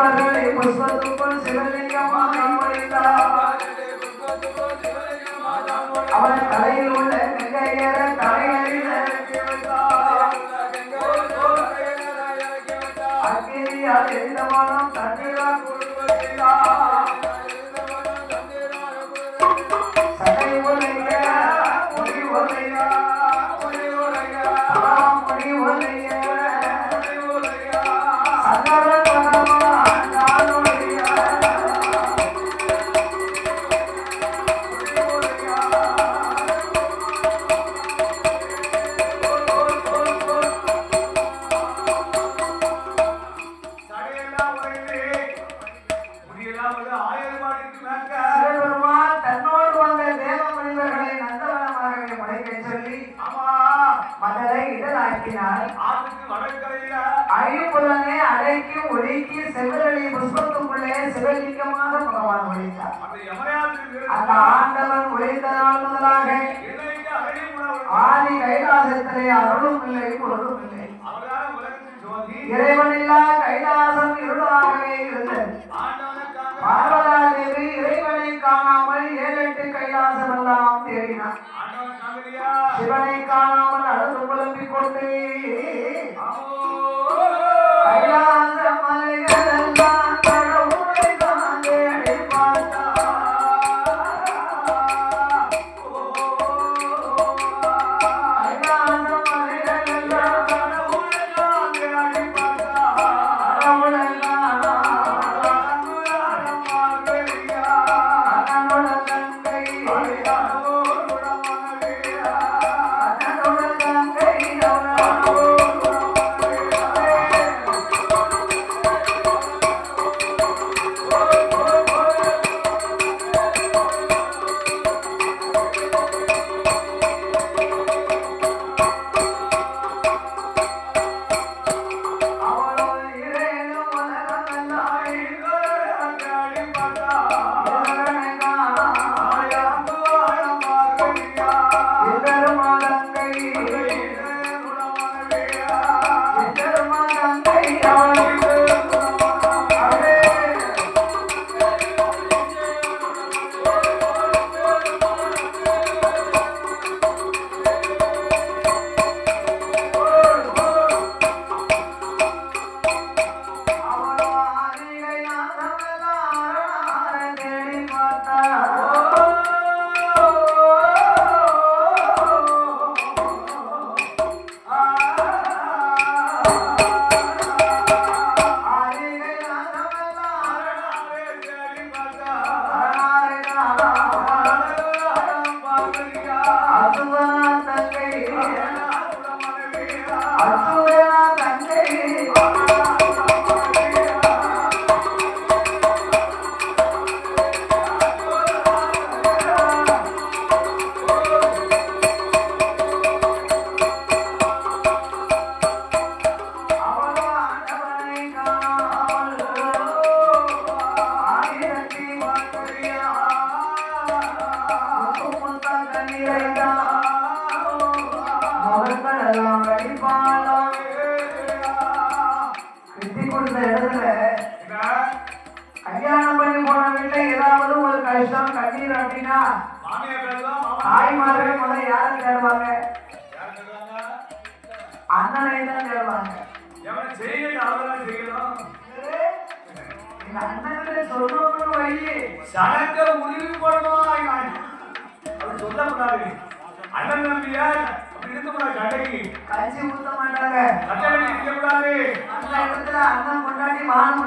செவ்வரளி புஷ்பத்துக்குள் சிவலிங்கமாக முடிந்தார் அவன் தலையில் உள்ள கங்கையர தலைகளில் இறக்கி எந்த மனம் ஒழித்தார் அந்த ஆண்டவன் ஒழித்ததால் முதலாக ஆதி கைலாசத்திலே அருளும் இல்லை பொருளும் இல்லை இறைவனில்லா கைலாசம் இருளாகவே இருந்தது. பார்வதாதேவி இறைவனை காணாமல் ஏழு எட்டு கைலாசம் எல்லாம் தேடினார் சிவனை காணாமல் அழுது புலம்பிக் கொண்டு. கைலாச கொடுத்த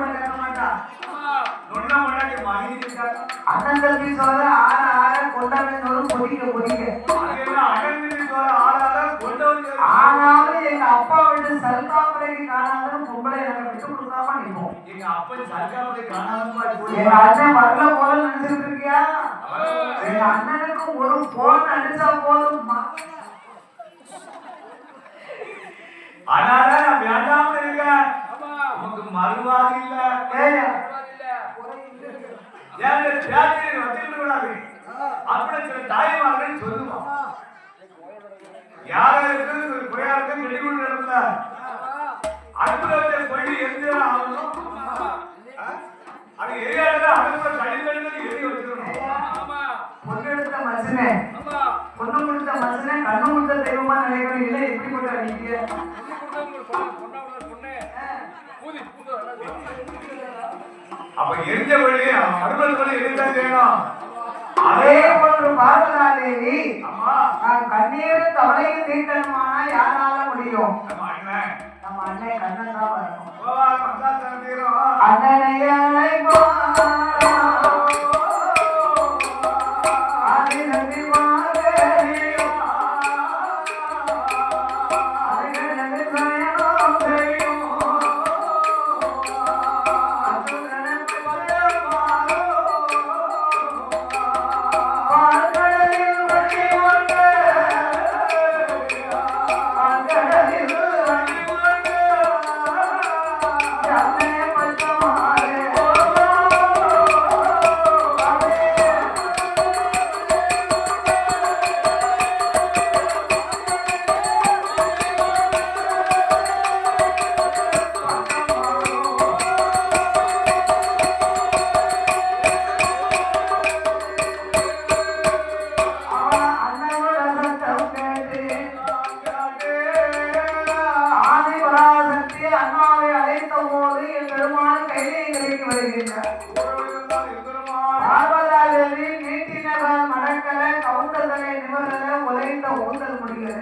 கொண்டாடி கேட்க மாட்டான் நொன்னா முன்னாடி மகி இருக்காங்க அண்ணன் தம்பி சொல்ற ஆற ஆற அண்ணன் ஆனாலும் எங்க அப்பா விட்டு சல்காப்படைக்கு காணாலும் பொம்பளை எனக்கு விட்டு கொடுக்காம நிற்போம் எங்க அப்பன் எங்க அண்ணன் வரல போல நினைச்சிட்டு இருக்கியா எங்க அண்ணனுக்கு ஒரு போன் அடிச்சா போதும் அதனால நான் வேண்டாம இருக்க. நமக்கு மறுவாறு இல்ல ஏன் தியாகியை வச்சுட்டு விடாது அப்படி சில தாய்மார்கள் சொல்லுவான் யாருக்கு ஒரு குறையாருக்கு வெளியூர் நடந்த அற்புதத்தை சொல்லி எந்த ஆகணும் அது எரியாடுதான் அடுத்த கடிதங்கள் எழுதி வச்சிருக்கணும். அதே போன்று பார்வதாதேவி நான் கண்ணீரும் கவலையும் தீர்க்கணுமானா யாரால முடியும்? நம்ம அண்ணன். கண்ணன் தான் வரணும்.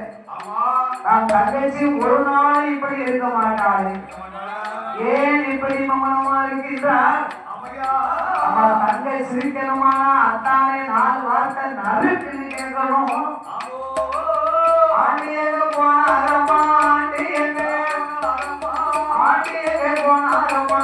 ஊந்தல் தங்கச்சி ஒரு நாள் இப்படி இருக்க மாட்டாளே. ஏன் இப்படி மமனமா இருக்கின்றார்? அவ தங்கை சிரிக்கணுமா? அத்தானே நாலு வார்த்தை நறுக்கு கேட்கணும். ஆண்டியங்க போனாரம்மா? ஆண்டியங்க ஆண்டி எங்க போனாரம்மா?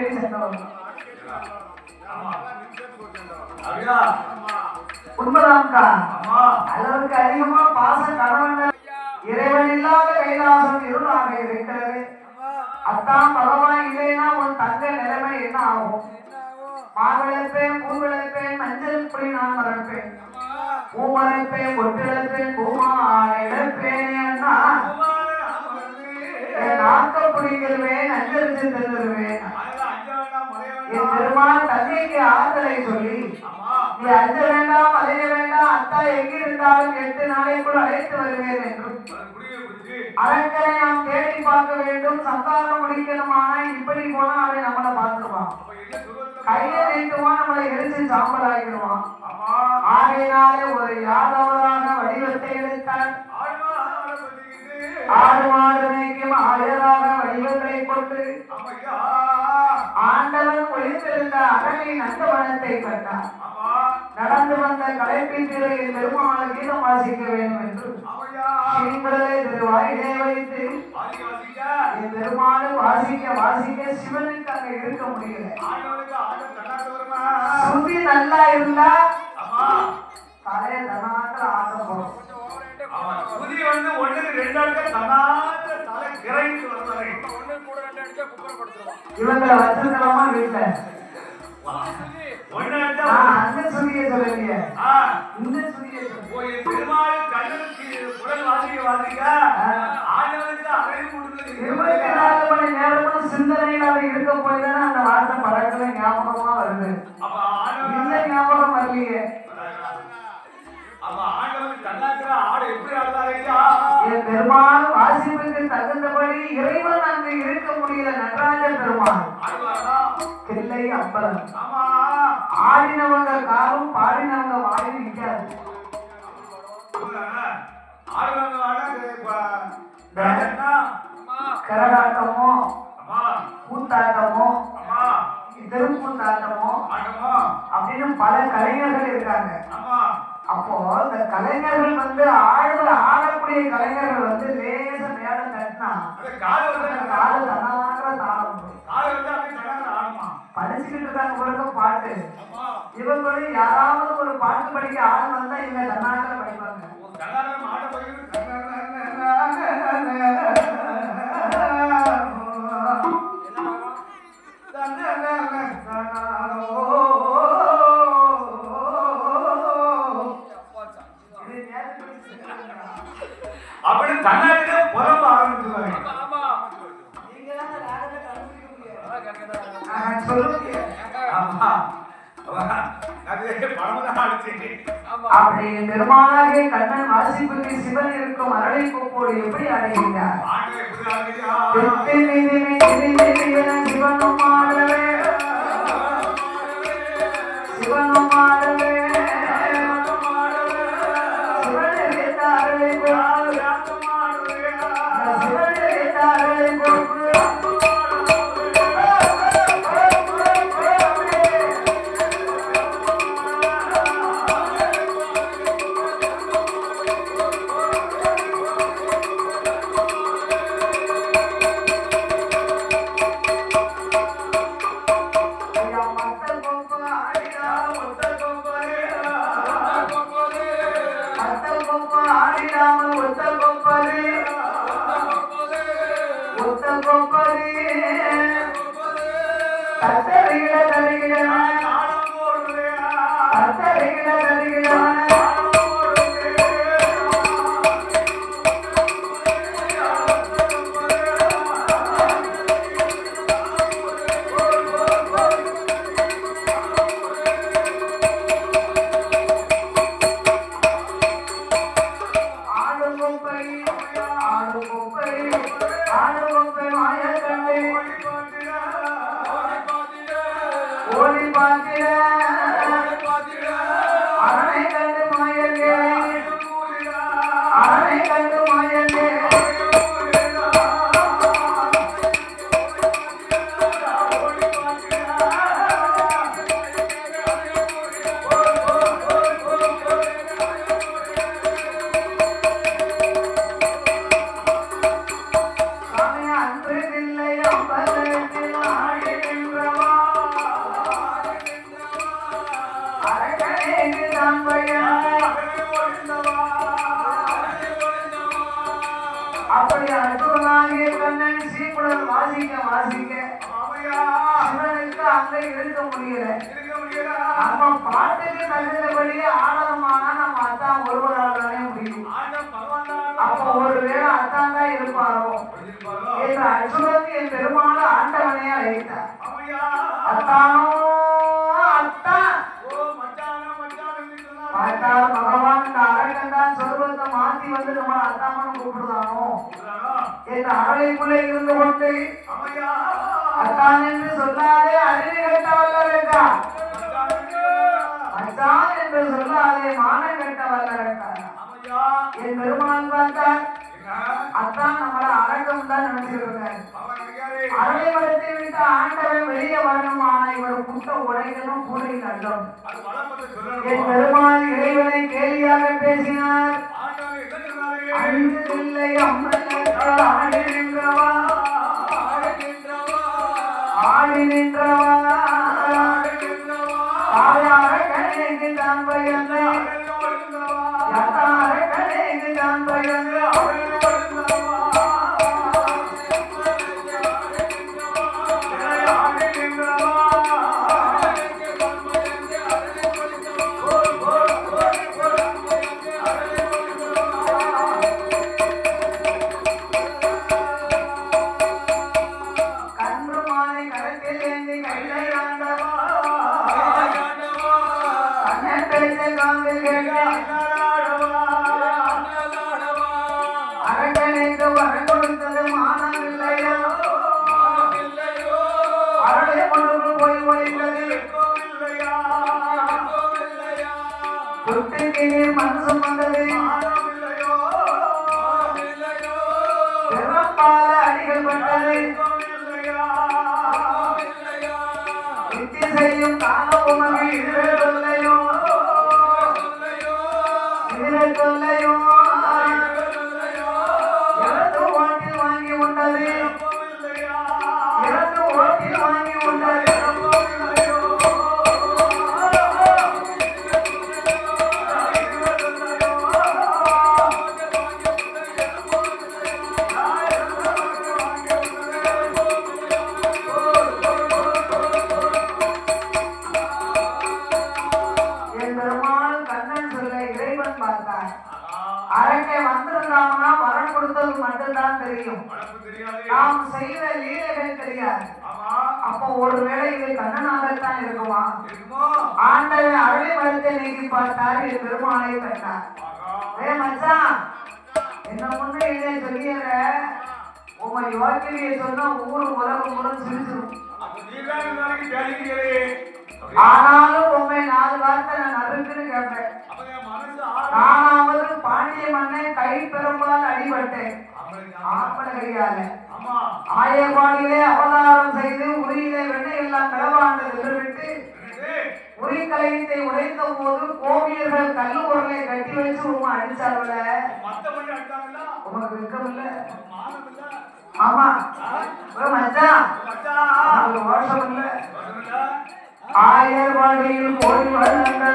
வீட்டுல அடிக்கடி உண்மைதான்க்கா அளவுக்கு அதிகமா பாசம் இறைவன் இல்லாத கைலாசம் இருளாக இருக்கிறது அத்தான் பகவான் இல்லைன்னா உன் தங்க நிலைமை என்ன ஆகும் மாவிளப்பேன் பூவிளப்பேன் மஞ்சள் பொடி நான் மறப்பேன் பூமரைப்பேன் பொட்டிழப்பேன் பூமா இழப்பேன் அண்ணா நாக்க அஞ்சரிச்சு என் பெருமான் தந்தைக்கு ஆறுதலை சொல்லி நீ அஞ்ச வேண்டாம் அலைய வேண்டாம் அத்தா எங்கிருந்தாலும் எட்டு நாளைக்குள் அழைத்து வருவேன் என்றும் அரக்கரை நாம் தேடி பார்க்க வேண்டும் சந்தானம் முடிக்கணுமானா இப்படி போனா அவன் நம்மளை பார்த்துருவான். கையை நீட்டுவான் நம்மளை எரிச்சு சாம்பல் ஆகிடுவான் ஆகையினாலே ஒரு யாதவராக வடிவத்தை எடுத்தான். ஆடு மாடு மேய்க்கும் ஆயராக வடிவங்களை கொண்டு ஆண்டவன் அரணை நந்தவனத்தை கண்டார். நடந்து வந்த கலைப்பின் திரையில் பெருமாள் கீதம் வாசிக்க வேண்டும் என்று ஸ்ரீங்களை திருவாயிலே வைத்து என் பெருமாள் வாசிக்க வாசிக்க சிவனுக்கு அங்க இருக்க முடியல. சுத்தி நல்லா இருந்தா ஆமா. தலைய தனாத்துல ஆட்டம் போடும். ஆமா சுதி வந்து ஒண்ணுக்கு ரெண்டு ஆட்கள் தன்னாட்டு தலை கிறங்கிட்டு வருவாரு இவங்களை வச்சிருக்கலாமா வீட்டுல அந்த சுதியை சொல்லலையே ஆ, இந்த சுதியை சொல்ல போய் பெருமாள் கண்ணனுக்கு குடல் வாசிக்க வாசிக்க ஆண்டவனுக்கு அரை கொடுத்து இருபத்தி நாலு மணி நேரமும் சிந்தனையில அவன் இருக்க போய்தானே அந்த வார்த்தை பழக்கல ஞாபகமா வருது. இந்த ஞாபகம் வரலையே. பெருமாள் வாசிப்புக்கு தகுந்தபடி இறைவன் அங்கு இருக்க முடியல. நடராஜ பெருமாள். அம்பலம். ஆமா ஆடினவங்க காலும் பாடினவங்க வாய் நிற்காது வாடா கரகாட்டமோ கூத்தாட்டமோ தெருக்கூத்தாட்டமோ அப்படின்னு பல கலைஞர்கள் இருக்காங்க. அப்போ இந்த கலைஞர்கள் வந்து ஆடுற ஆடக்கூடிய கலைஞர்கள் வந்து லேச மேடம் தட்டினா அந்த இவங்களும் யாராவது ஒரு பாட்டு படிக்க ஆள் வந்தா இவங்க தன்னாட்டில் அப்படி பெருமாளாகிய கண்ணன் வாசிப்புக்கு சிவன் இருக்கும் அரளை கோப்போடு எப்படி அடைகிறார் Thank you. தான் சொருபத்தை மாத்தி வந்து நம்ம அத்தாமன் கூப்பிடுதானோ என்ற அறைக்குள்ளே இருந்து கொண்டு அத்தான் என்று சொல்லாதே அறிவு கட்ட வல்லரக்கா அத்தான் என்று சொல்லாதே மானம் கட்ட வல்லரக்கா என் பெருமாள் பார்த்தார் அதான் நம்மள அரங்கம் தான் நினைச்சிருக்கிறேன் அரை வளத்தை விட்டு ஆண்டவன் வெளியே வரணும் ஆனா இவர் புத்த உடைகளும் கூடையில் அல்லும் என் பெருமாள் இறைவனை கேலியாக பேசினார். ஆடி நின்றவா? ஆடி தான் பயந்த தான் பயந்த 想把我们。ஆண்டவன் அருளை மரத்தை நீக்கி பார்த்தார் என் பெருமாளை பெற்றார். ஏ மச்சான் என்ன முன்னே இதை சொல்லியற? உங்க யோக்கிய சொன்னா ஊரு உலகம் கூட சிரிச்சிடும் ஆனாலும் உண்மை நாலு வார்த்தை நான் நறுக்குன்னு கேட்பேன். நானாவது பாண்டிய மண்ணை கை பெரும்பால் அடிபட்டேன். ஆப்பன கையால. ஆயர்பாடியிலே அவதாரம் செய்து உரியிலே வெண்ணெய் எல்லாம் பிளவாண்டு விட்டு உரி கலையத்தை உடைத்த போது கோவியர்கள் கல்லு உரலை கட்டி வச்சு உமா அடிச்சாருல உனக்கு வெக்கம் இல்ல ஆமா. மச்சான் உனக்கு ரோஷம் இல்ல ஆயர்பாடியில் போய் வளர்ந்தது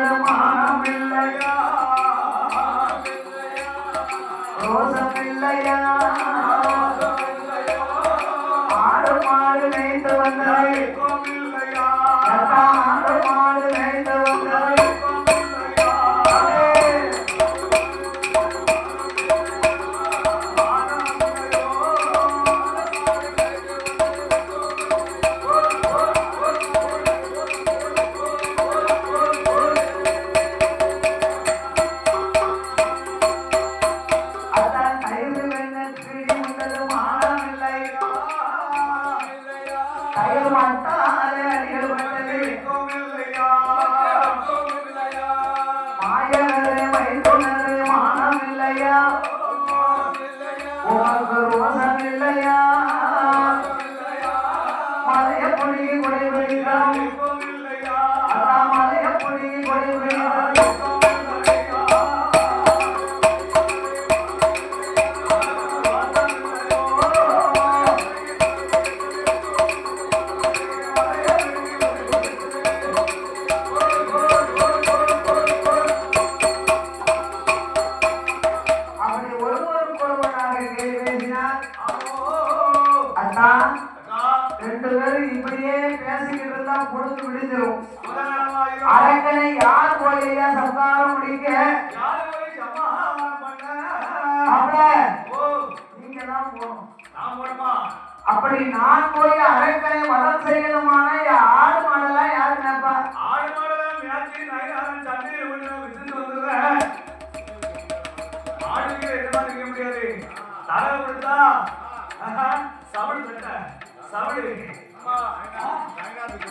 அப்படி நான் போய் அரக்கனை வதம் செய்யணுமான ஆடு மாடெல்லாம் யாரு நினைப்பா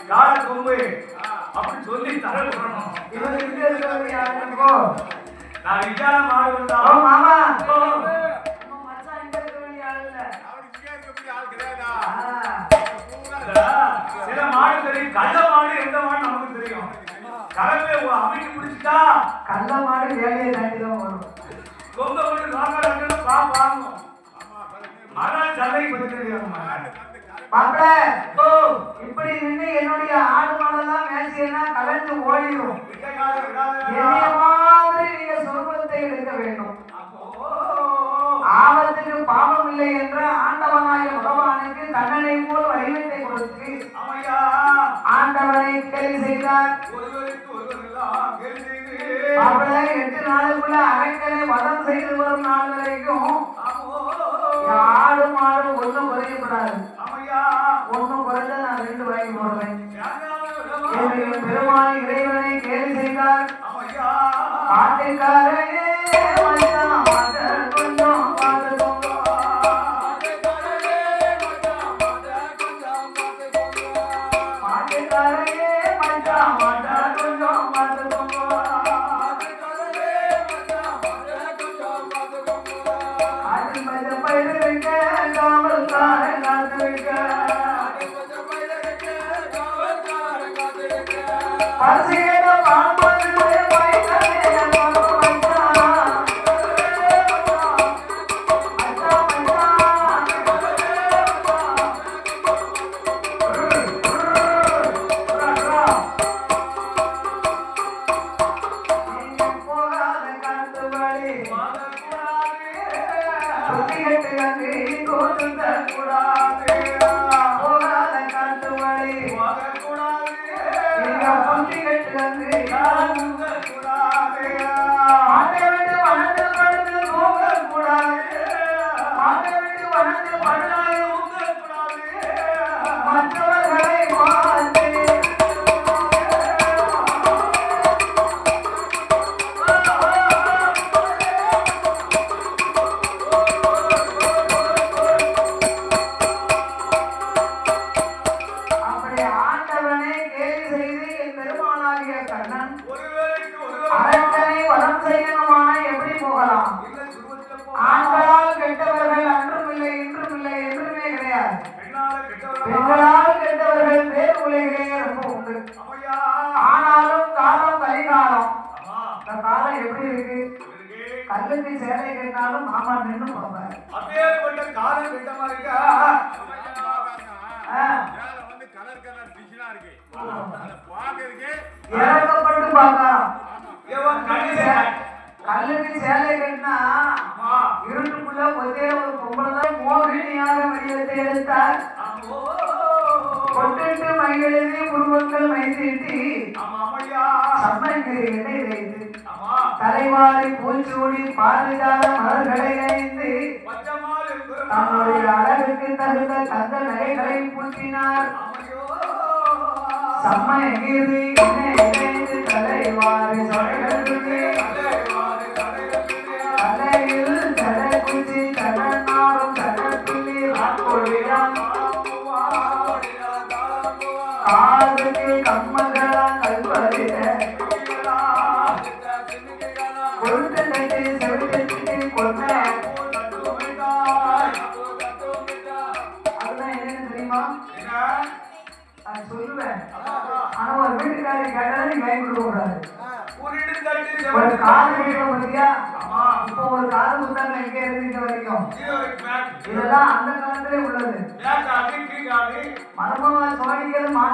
கால கொம்பு. அப்படி சொல்லி தர விடணும். இவன் இருக்கிறது யாரு? நான் விசாரம் ஓ மாமா ஓ. நம்ம மச்சான் இங்க இருக்கிறது யாரு இல்ல ஆ. சில மாடு தெரியும். கள்ள மாடு எந்த மாடு நமக்கு தெரியும்? கலவை அமைக்க பிடிச்சிட்டா? கள்ள மாடு வேலையை தாண்டி தான் வரும் கொம்ப போட்டு வாங்க பா வாங்கும் மரம் சந்தை பத்தி தெரியும் ஓ இப்படி நின்று என்னுடைய ஆடு மாடெல்லாம் மேய்ச்சினா கலந்து ஓடிடும் என்னைய மாதிரி நீங்க சொர்க்கத்தை எடுக்க வேண்டும். ஆபத்துக்கு பாவம் இல்லை என்ற ஆண்டவனாய பகவானுக்கு கண்ணனை போல் வடிவத்தை கொடுத்து ஆண்டவனை கேள்வி செய்தார். மாப்பிள எட்டு நாளுக்குள்ள அரக்கனை வதம் செய்து வரும் நாள் வரைக்கும் ஆடு மாடு ஒண்ணும் குறையப்படாது ஒண்ணும் குறைஞ்சா நான் ரெண்டு வாங்கி போடுறேன். பெருமாள் இறைவனை கேள்வி செய்தார். அம்மையா பாட்டுக்காரனே மச்சான் அங்கு மாட்டை கல்லுக்கு சேலை கட்டினாலும் மாமா நின்று போவார். அப்பேற்பட்ட காலம் கிட்டமா இருக்கா? மேல வந்து கலர் கலர் டிஷ்னா இருக்கு. பாக்குறதுக்கு இறக்கப்பட்டு பார்க்கலாம் கல்லுக்கு சேலை கட்டினா இருட்டுக்குள்ள ஒரே ஒரு பொம்பளை தான் மோகினியாக வடிவத்தை எடுத்தார். மைத்தீட்டி ஆமா அம்மையா சம்மங்கி எண்ணெய் வைத்து ஆமா. தலைவாரி பூச்சூடி பாரிஜாத மலர்களை இருக்கிற தன்னுடைய அழகுக்கு தகுந்த தங்க நகைகளை பூட்டினார். இணைந்து தலைவாரி சொடைகளுக்கு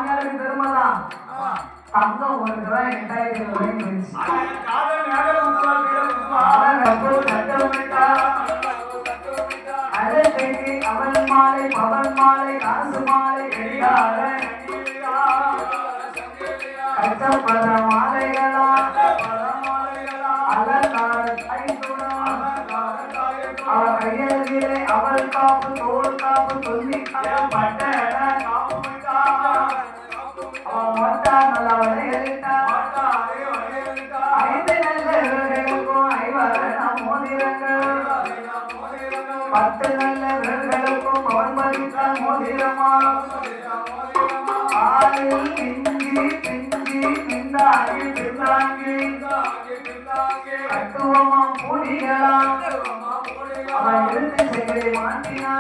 மாமியாருக்கு தங்கம் ஒரு கிராம் ஐநூறு அவன் அவள் மாலை பவன் மாலை காசு மாலை கடிகார கச்சப்பட மாலைகளா? அலங்கார கைத்துணா அவ கையெழுதிலே அவள் காப்பு தோல் காப்பு சொல்லி பட்ட அவன் மொட்டா நல்லா வளையலிட்டா ஐந்து நல்ல விரல்களுக்கும் ஐவரண மோதிரங்கள் பத்து நல்ல விரல்களுக்கும் பவன் மதித்த மோதிரமா ஆளில் பிஞ்சி பிஞ்சி பிந்தாங்கி பிந்தாங்கி கட்டுவமா பூடிகளாம் அவன் எழுத்து மாட்டினா